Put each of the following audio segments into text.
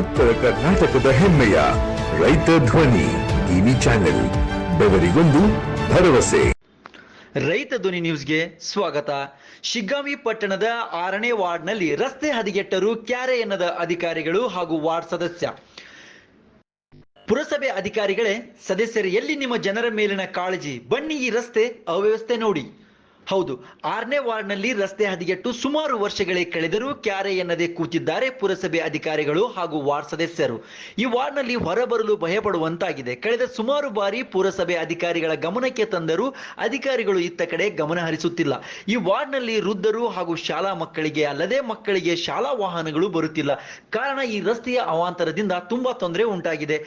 ಉತ್ತರ ಕರ್ನಾಟಕದ ಹೆಮ್ಮೆಯ ರೈತ ಧ್ವನಿ ಟಿವಿ ಚಾನೆಲ್, ಬೆವರಿಗೊಂದು ಭರವಸೆ. ರೈತ ಧ್ವನಿ ನ್ಯೂಸ್ಗೆ ಸ್ವಾಗತ. ಶಿಗ್ಗಾವಿ ಪಟ್ಟಣದ ಆರನೇ ವಾರ್ಡ್ನಲ್ಲಿ ರಸ್ತೆ ಹದಿಗೆಟ್ಟರು ಕ್ಯಾರೆ ಎನ್ನದ ಅಧಿಕಾರಿಗಳು ಹಾಗೂ ವಾರ್ಡ್ ಸದಸ್ಯ. ಪುರಸಭೆ ಅಧಿಕಾರಿಗಳೇ, ಸದಸ್ಯರು ಎಲ್ಲಿ ನಿಮ್ಮ ಜನರ ಮೇಲಿನ ಕಾಳಜಿ? ಬನ್ನಿ ಈ ರಸ್ತೆ ಅವ್ಯವಸ್ಥೆ ನೋಡಿ. ಹೌದು, ಆರನೇ ವಾರ್ಡ್ನಲ್ಲಿ ರಸ್ತೆ ಹದಿಗೆಟ್ಟು ಸುಮಾರು ವರ್ಷಗಳೇ ಕಳೆದರೂ ಕ್ಯಾರೆ ಎನ್ನದೇ ಕೂತಿದ್ದಾರೆ ಪುರಸಭೆ ಅಧಿಕಾರಿಗಳು ಹಾಗೂ ವಾರ್ಡ್ ಸದಸ್ಯರು. ಈ ವಾರ್ಡ್ನಲ್ಲಿ ಹೊರಬರಲು ಭಯಪಡುವಂತಾಗಿದೆ. ಕಳೆದ ಸುಮಾರು ಬಾರಿ ಪುರಸಭೆ ಅಧಿಕಾರಿಗಳ ಗಮನಕ್ಕೆ ತಂದರೂ ಅಧಿಕಾರಿಗಳು ಇತ್ತ ಕಡೆ ಗಮನ ಹರಿಸುತ್ತಿಲ್ಲ. ಈ ವಾರ್ಡ್ನಲ್ಲಿ ವೃದ್ಧರು ಹಾಗೂ ಶಾಲಾ ಮಕ್ಕಳಿಗೆ ಅಲ್ಲದೆ ಮಕ್ಕಳಿಗೆ ಶಾಲಾ ವಾಹನಗಳು ಬರುತ್ತಿಲ್ಲ. ಕಾರಣ ಈ ರಸ್ತೆಯ ಅವಾಂತರದಿಂದ ತುಂಬಾ ತೊಂದರೆ ಉಂಟಾಗಿದೆ.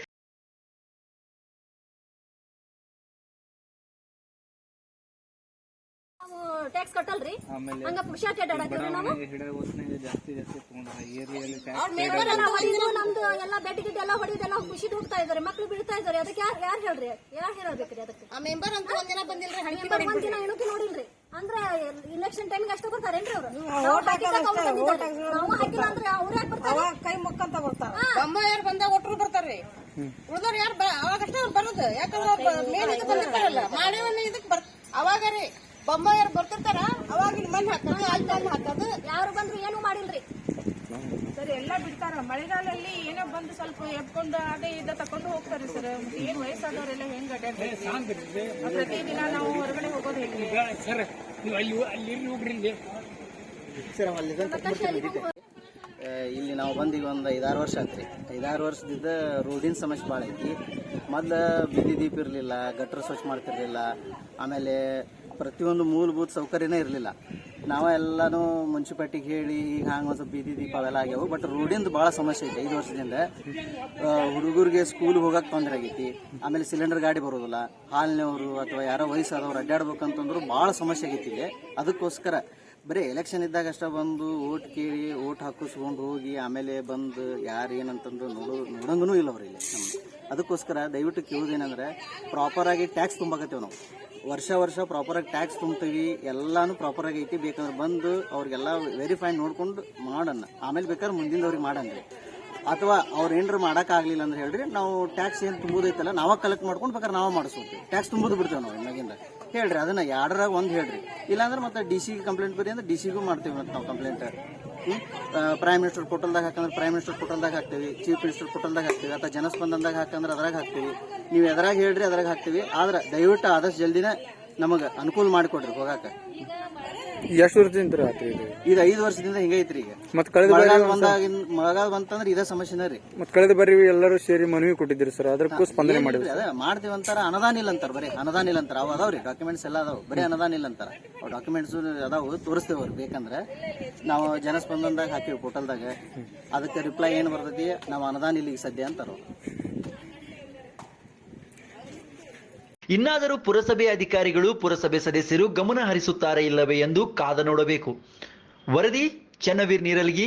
ನಾವು ಟ್ಯಾಕ್ಸ್ ಕಟ್ಟಲ್ರಿ? ಆಮೇಲೆ ಹಂಗ ಪುರುಷಾಟ ಅಡ್ಡಾಡತ್ತೀವ್ರಿ ನಾವು. ಹಿಡ ಹೊತ್ನಾಗ ಜಾಸ್ತಿ ಜಾಸ್ತಿ ತಗೊಂಡ್ರ ಏರಿಯಲ್ಲಿ ನಮ್ದು ಎಲ್ಲ ಬೆಡ್ ಗಿಡ್ ಎಲ್ಲ ಹೊಡಿದೆಲ್ಲ ಖುಷಿ ಹೋಗ್ತಾ ಇದಾರೆ ಮಕ್ಳು ಬೀಳ್ತಾ ಇದಾರೆ ಅದಕ್ಕೆ ಯಾರು ಯಾರು ಹೇಳ್ರಿ? ಯಾರು ಹೇಳಬೇಕ್ರಿ ಅದಕ್ಕೆ? ಆ ಮೆಂಬರ್ ಅಂತ ಒಂದಿನ ಬಂದಿಲ್ರಿ ಹಣಿ ಮೆಂಬರ್ ಒಂದಿನ ಏನಕ್ಕೆ ನೋಡಿಲ್ರಿ. ಅಂದ್ರೆ ಇಲೆಕ್ಷನ್ ಟೈಮ್ಗೆ ಅಷ್ಟೇ ಬರ್ತಾರೇನ್ರಿ ಅವ್ರು? ನಾವು ಹಾಕಿಲ್ಲ ಅಂದ್ರೆ ಅವ್ರು ಯಾಕೆ ಬರ್ತಾರೆ? ಕೈ ಮುಕ್ಕಂತ ಬರ್ತಾರ. ಯಾರು ಬಂದಾಗ ಒಟ್ರು ಬರ್ತಾರ್ರಿ. ಉಳ್ದವ್ರು ಯಾರು ಅವಾಗಷ್ಟೇ ಬರೋದು. ಯಾಕಂದ್ರೆ ಮೇನ್ ಇದಕ್ಕೆ ಬಂದಿರ್ತಾರಲ್ಲ ಮಾಡಿ ಇದಕ್ಕೆ ಬರ್ ಅವಾಗ ರೀ ಬೊಮ್ಮಾಯರ್ ಬರ್ತಿರ್ತಾರ ಅವಾಗ ಇಲ್ಲಿ ಮಣ್ಣು ಹಾಕೋದು ಅಲ್ಲಿ ಮಣ್ಣು ಹಾಕೋದು. ಯಾರು ಬಂದ್ರು ಏನು ಮಾಡಿಲ್ರಿ. ಸರ್ ಎಲ್ಲ ಬಿಡ್ತಾರ. ಮಳೆಗಾಲಲ್ಲಿ ಏನೋ ಬಂದು ಸ್ವಲ್ಪ ಎತ್ಕೊಂಡು ಅದೇ ಇದ ತಕೊಂಡು ಹೋಗ್ತಾರೆ ಸರ್. ಏನು ಏನ್ ವಯಸ್ಸಾದವರೆಲ್ಲ ಹೆಂಗ್ ಪ್ರತಿ ಪ್ರತಿದಿನ ನಾವು ಹೊರಗಡೆ ಹೋಗೋದು ಹೆಂಗೆ? ಸರ್ ನೀವು ಅಲ್ಲಿ ಇಲ್ಲಿ. ಸರ್ ಅಲ್ಲಿ ಇಲ್ಲಿ ನಾವು ಬಂದು ಈಗ ಒಂದು ಐದಾರು ವರ್ಷ ಆತ್ರಿ. ಐದಾರು ವರ್ಷದಿಂದ ರೋಡಿನ ಸಮಸ್ಯೆ ಭಾಳ ಐತಿ. ಮೊದಲು ಬೀದಿ ದೀಪ ಇರಲಿಲ್ಲ ಗಟ್ರ ಸ್ವಚ್ಛ ಮಾಡ್ತಿರ್ಲಿಲ್ಲ. ಆಮೇಲೆ ಪ್ರತಿಯೊಂದು ಮೂಲಭೂತ ಸೌಕರ್ಯನೇ ಇರಲಿಲ್ಲ. ನಾವ ಎಲ್ಲಾನು ಮುನ್ಸಿಪಾಲ್ಟಿಗೆ ಹೇಳಿ, ಈಗ ಹಂಗೆ ಒಂದು ಸ್ವಲ್ಪ ಬೀದಿ ದೀಪ ಅವೆಲ್ಲ ಆಗ್ಯಾವು ಬಟ್ ರೋಡಿಂದ ಭಾಳ ಸಮಸ್ಯೆ ಐತೆ ಐದು ವರ್ಷದಿಂದ. ಹುಡುಗರಿಗೆ ಸ್ಕೂಲ್ ಹೋಗಕ್ಕೆ ತೊಂದರೆ ಆಗೈತಿ, ಆಮೇಲೆ ಸಿಲಿಂಡರ್ ಗಾಡಿ ಬರೋದಿಲ್ಲ, ಹಾಲಿನವರು ಅಥವಾ ಯಾರೋ ವಯಸ್ಸಾದವ್ರು ಅಡ್ಡಾಡ್ಬೇಕಂತಂದ್ರು ಭಾಳ ಸಮಸ್ಯೆ ಆಗೈತಿ ಇಲ್ಲಿ. ಅದಕ್ಕೋಸ್ಕರ ಬರೀ ಎಲೆಕ್ಷನ್ ಇದ್ದಾಗ ಅಷ್ಟೇ ಬಂದು ಓಟ್ ಕೇಳಿ ಓಟ್ ಹಾಕಿಸ್ಕೊಂಡು ಹೋಗಿ, ಆಮೇಲೆ ಬಂದು ಯಾರು ಏನಂತಂದು ನೋಡೋ ನೋಡಂಗೂ ಇಲ್ಲ ಅವ್ರು ಇಲ್ಲಿ ಅದಕ್ಕೋಸ್ಕರ ದಯವಿಟ್ಟು ಕೇಳೋದೇನಂದ್ರೆ ಪ್ರಾಪರಾಗಿ ಟ್ಯಾಕ್ಸ್ ತುಂಬಾಕತ್ತೇವೆ ನಾವು. ವರ್ಷ ವರ್ಷ ಪ್ರಾಪರಾಗಿ ಟ್ಯಾಕ್ಸ್ ತುಂಬ್ತೀವಿ, ಎಲ್ಲಾನು ಪ್ರಾಪರಾಗಿ ಐತಿ. ಬೇಕಂದ್ರೆ ಬಂದು ಅವ್ರಿಗೆಲ್ಲ ವೆರಿಫೈ ನೋಡ್ಕೊಂಡು ಮಾಡೋಣ ಆಮೇಲೆ ಬೇಕಾದ್ರೆ ಮುಂದಿನದವ್ರಿಗೆ ಮಾಡಣ್ರಿ ಅಥವಾ ಅವ್ರು ಏನಾರು ಮಾಡೋಕ್ಕಾಗಲಿಲ್ಲ ಅಂದ್ರೆ ಹೇಳ್ರಿ, ನಾವು ಟ್ಯಾಕ್ಸ್ ಏನು ತುಂಬೋದೈತಲ್ಲ ನಾವ ಕಲೆಕ್ಟ್ ಮಾಡ್ಕೊಂಡು ಬೇಕಾದ್ರೆ ನಾವ ಮಾಡಿಸ್ಕೊತೀವಿ ಟ್ಯಾಕ್ಸ್ ತುಂಬೋದು ಬಿಡ್ತೇವೆ ನಾವು ಮ್ಯಾಗಿಂದ ಹೇಳ್ರಿ, ಅದನ್ನ ಎರಡರಾಗ ಒಂದು ಹೇಳ್ರಿ. ಇಲ್ಲಾಂದ್ರೆ ಮತ್ತೆ ಡಿ ಸಿಗೆ ಕಂಪ್ಲೇಂಟ್ ಬರೀ ಅಂದ್ರೆ ಡಿ ಸಿಗೂ ಮಾಡ್ತೀವಿ ಮತ್ತೆ ನಾವು ಕಂಪ್ಲೇಂಟ್ ಪ್ರೈಮ್ ಮಿನಿಸ್ಟರ್ ಪೋರ್ಟಲ್ದಾಗ ಹಾಕಂದ್ರೆ ಪ್ರೈಮ್ ಮಿನಿಸ್ಟರ್ ಪೋರ್ಟಲ್ದಾಗ ಹಾಕ್ತೀವಿ. ಚೀಫ್ ಮಿನಿಸ್ಟರ್ ಪೋರ್ಟಲ್ದಾಗ ಹಾಕ್ತೀವಿ. ಅಥವಾ ಜನಸ್ಪಂದನದಾಗ ಹಾಕಂದ್ರೆ ಅದ್ರಾಗ ಹಾಕ್ತೀವಿ. ನೀವು ಎದ್ರಾಗ ಹೇಳ್ರಿ ಅದ್ರಾಗ ಹಾಕ್ತೀವಿ. ಆದ್ರೆ ದಯವಿಟ್ಟು ಆದಷ್ಟು ಜಲ್ದಿನೇ ನಮಗೆ ಅನುಕೂಲ ಮಾಡಿಕೊಡ್ರಿ ಹೋಗಾಕ. ಎಷ್ಟು ವರ್ಷದಿಂದ ರಾತ್ರಿ ಇದು? ಇದು ಐದು ವರ್ಷದಿಂದ ಹಿಂಗೈತ್ರಿ ಈಗ. ಮತ್ತೆ ಕಳೆದ ಬಾರಿ ಮಳೆಗಾಲ ಮಳೆಗಾಲ ಬಂತಂದ್ರೆ ಇದೇ ಸಮಸ್ಯೆನ ರೀ. ಮತ್ ಕಳೆದ ಬಾರಿ ಎಲ್ಲರೂ ಸೇರಿ ಮನವಿ ಕೊಟ್ಟಿದ್ದೀರಿ ಸರ್ ಅದಕ್ಕೂ ಸ್ಪಂದನೆ ಮಾಡಿದ್ರಿ ಅದೇ ಮಾಡ್ತೀವಿ ಅಂತಾರ ಅನುದಾನ ಇಲ್ಲ ಅಂತಾರ ಬರೀ ಅನುದಾನ ಇಲ್ಲ ಅಂತಾರ ಅದಾವ ಅದಾವ್ರಿ ಡಾಕ್ಯುಮೆಂಟ್ಸ್ ಎಲ್ಲ ಅದಾವ ಬರೀ ಅನುದಾನ ಇಲ್ಲ ಅಂತಾರ. ಅವು ಡಾಕ್ಯುಮೆಂಟ್ಸ್ ಅದಾವ ತೋರಿಸ್ತೇವೆ ಅವ್ರು ಬೇಕಂದ್ರೆ. ನಾವು ಜನಸ್ಪಂದನದಾಗ ಹಾಕಿವಿ ಪೋರ್ಟಲ್ದಾಗ ಅದಕ್ಕೆ ರಿಪ್ಲೈ ಏನು ಬರ್ತೈತಿ ನಾವು ಅನುದಾನ ಇಲ್ಲ ಈಗ ಸದ್ಯ ಅಂತಾರ ಅವ್ರು. ಇನ್ನಾದರೂ ಪುರಸಭೆ ಅಧಿಕಾರಿಗಳು ಪುರಸಭೆ ಸದಸ್ಯರು ಗಮನ ಹರಿಸುತ್ತಾರೆ ಇಲ್ಲವೇ ಎಂದು ಕಾದ ನೋಡಬೇಕು. ವರದಿ ಚನ್ನವೀರ್ ನೀರಲ್ಗಿ.